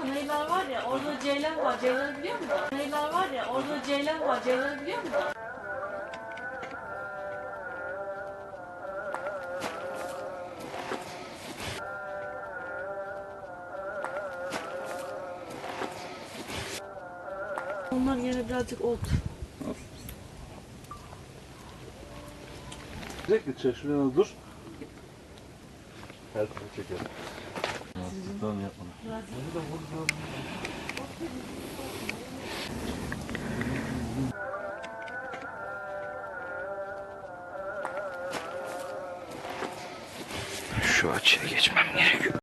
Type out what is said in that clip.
Panayırlar var ya orada ceylan var. Ceylan'ı biliyor musun? Panayırlar var ya orada ceylan var. Ceylan'ı biliyor musun? Onlar yine birazcık. Direkt gidecek şuraya dur. Her türlü çekelim. Tamam yapma. Şu açıya geçmem gerekiyor.